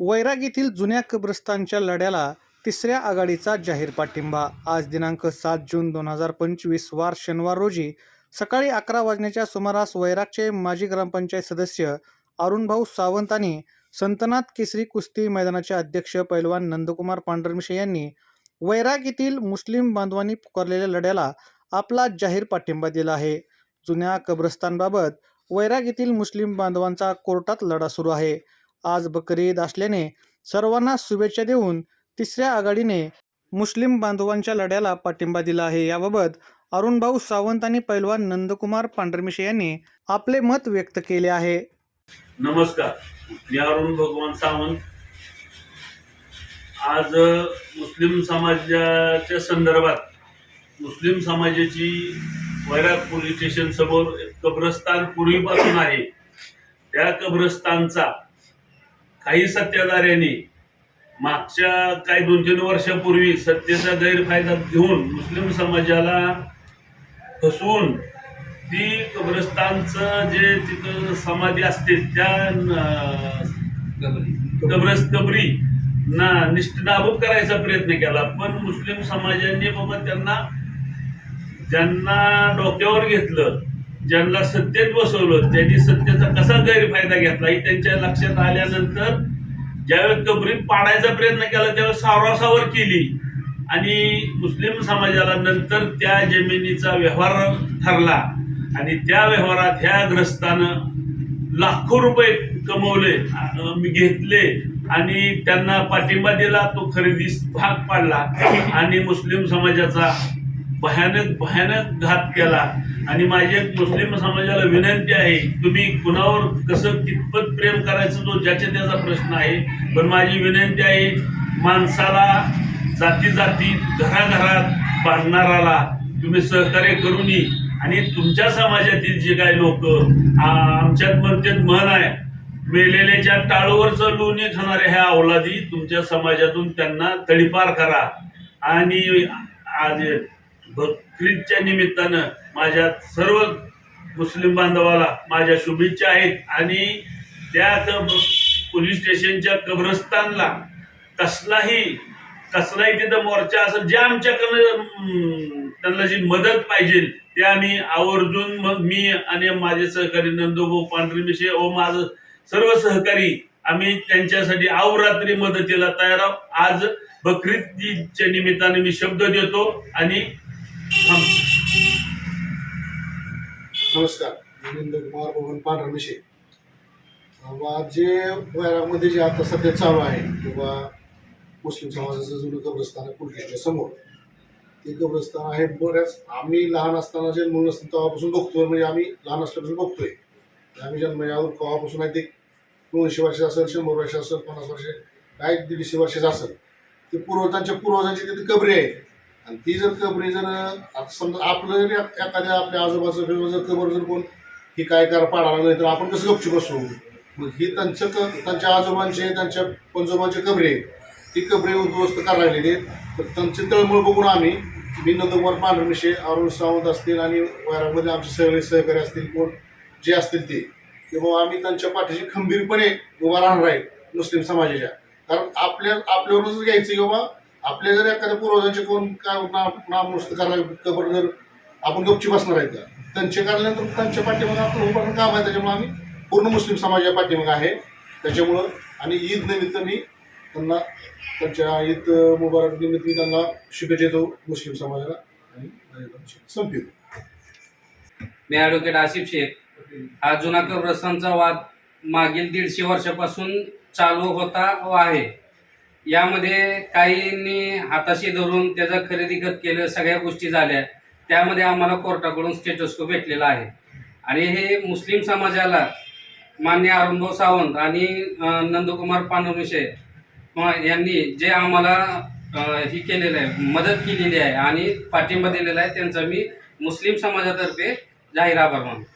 वैराग येथील जुन्या कब्रस्तानच्या लढ्याला तिसऱ्या आघाडीचा जाहीर पाठिंबा. आज दिनांक सात जून दोन हजार पंचवीस वार शनिवार रोजी सकाळी अकरा वाजण्याच्या सुमारास वैरागचे माजी ग्रामपंचायत सदस्य अरुणभाऊ सावंत आणि संतनाथ केसरी कुस्ती मैदानाचे अध्यक्ष पैलवान नंदकुमार पांढरमिशे यांनी वैराग येथील मुस्लिम बांधवांनी पुकारलेल्या लढ्याला आपला जाहीर पाठिंबा दिला आहे. जुन्या कब्रस्तानबाबत वैराग येथील मुस्लिम बांधवांचा कोर्टात लढा सुरू आहे. आज बकरी ईद असल्याने सर्वांना शुभेच्छा देऊन तिसऱ्या आघाडीने मुस्लिम बांधवांच्या लढ्याला पाठिंबा दिला आहे. याबाबत अरुणभाऊ सावंत आणि पैलवान नंदकुमार पांढरमिशे यांनी आपले मत व्यक्त केले आहे. नमस्कार. मी अरुण भगवान सावंत. आज मुस्लिम समाजाच्या संदर्भात मुस्लिम समाजाची वैराग पोलीस स्टेशन समोर कब्रस्तान पूर्वीपासून आहे. त्या कब्रस्तानचा काही सत्ताधाऱ्यांनी मागच्या काही दोन तीन वर्षापूर्वी सत्तेचा गैरफायदा घेऊन मुस्लिम समाजाला फसवून ती कब्रस्तानचं जे तिथं समाधी असते त्या न- कब्रस कबरी ना निष्ठ नाबूद करायचा प्रयत्न केला. पण मुस्लिम समाजाने बाबा त्यांना ज्यांना डोक्यावर घेतलं. ज्यांना सत्तेत बसवलं त्यांनी सत्तेचा कसा गैरफायदा घेतला हे त्यांच्या लक्षात आल्यानंतर ज्यावेळेस कबरी पाडायचा प्रयत्न केला त्यावेळेस सावरासावर केली. आणि मुस्लिम समाजाला नंतर त्या जमिनीचा व्यवहार ठरला. आणि त्या व्यवहारात ह्या ग्रस्तानं लाखो रुपये कमवले मी घेतले. आणि त्यांना पाठिंबा दिला तो खरेदी भाग पाडला. आणि मुस्लिम समाजाचा भयानक भयानक घात केला. आणि माझी एक मुस्लिम समाजाला विनंती आहे तुम्ही कुणावर कसं कितपत प्रेम करायचं तो ज्याच्या त्याचा प्रश्न आहे. पण माझी विनंती आहे माणसाला जाती जाती घराघरात बांधणाराला तुम्ही सहकार्य करूनही आणि तुमच्या समाजातील जे काही लोक आमच्यात म्हणतात म्हण आहे मेलेल्याच्या टाळूवरचं लोणी खाणाऱ्या ह्या अवलादी तुमच्या समाजातून त्यांना तडीपार करा. आणि आज बकरीदच्या निमित्तानं माझ्या सर्व मुस्लिम बांधवाला माझ्या शुभेच्छा आहेत. आणि त्यात पोलीस स्टेशनच्या कब्रस्तानला कसलाही कसलाही तिथं मोर्चा असं जे आमच्याकडनं त्यांना जी मदत पाहिजे ते आम्ही आवर्जून मग मी आणि माझे सहकारी नंदोभाऊ पांढरीमिशे व माझं सर्व सहकारी आम्ही त्यांच्यासाठी अवरात्री मदतीला तयार आहोत. आज बकरीदच्या निमित्ताने मी शब्द देतो आणि नमस्कार नरेंद्र कुमार भवन पांढरमिशे बाबा जे वयामध्ये जे आता सध्या चालू आहे किंवा मुस्लिम समाजाचं जुनं कब्रस्तान आहे पुलकेशच्या समोर. ते कब्रस्तान आहे बऱ्याच आम्ही लहान असताना जे मुलं असतात तेव्हापासून बघतोय. म्हणजे आम्ही लहान असल्यापासून बघतोय. आम्ही जन्मयावर केव्हापासून आहे ते दोनशे वर्ष असेल शंभर वर्ष असेल पन्नास वर्ष काय दीडशे वर्षाचं असेल. ते पूर्वजांच्या पूर्वजांची तिथे कबरी आहेत. आणि ती जर कबरी जर आता समजा आपलं जरी एखाद्या आपल्या आजोबाचं किंवा जर कबर जर कोण ही काय कर पाडायला नाही तर आपण कसं गपचूप बसू? मग ही त्यांचं क त्यांच्या आजोबांचे त्यांच्या पंजोबांचे कबरे आहेत ती कबरे उद्ध्वस्त करायला लागलेली आहेत. तर त्यांची तळमळ बघून आम्ही मी नंदकुमार पांढरमिशे अरुण सावंत असतील आणि वैरागमध्ये आमचे सगळे सहकारी असतील कोण जे असतील ते किंवा आम्ही त्यांच्या पाठीशी खंबीरपणे उभा राहणार आहे मुस्लिम समाजाच्या. कारण आपल्या आपल्यावरूनच घ्यायचं की आपले आपल्या जर एखाद्या पूर्वजांचे कोण काय नाम नाम करायला कबर जर आपण गपची बसणार आहेत का? त्यांचे काढल्यानंतर त्यांच्या पाठीमागे आपलं उभारणं काम आहे त्याच्यामुळे आम्ही पूर्ण मुस्लिम समाजाच्या पाठीमागे आहे. त्याच्यामुळं आणि ईद निमित्त मी त्यांना त्यांच्या ईद मुबारक निमित्त मी त्यांना शुभेच्छा देतो मुस्लिम समाजाला. आणि संपतो मी ॲडव्होकेट आसिफ शेख. हा जुना रसांचा वाद मागील दीडशे वर्षापासून चालू होता व आहे. यामध्ये काहींनी हाताशी धरून त्याचा खरेदी खत केलं सगळ्या गोष्टी झाल्या. त्यामध्ये आम्हाला कोर्टाकडून स्टेटस्को भेटलेला आहे. आणि हे मुस्लिम समाजाला मान्य अरुणभाऊ सावंत आणि नंदकुमार पानवमिशे यांनी जे आम्हाला ही केलेलं आहे मदत केलेली आहे आणि पाठिंबा दिलेला आहे त्यांचा मी मुस्लिम समाजातर्फे जाहीर आभार मानतो.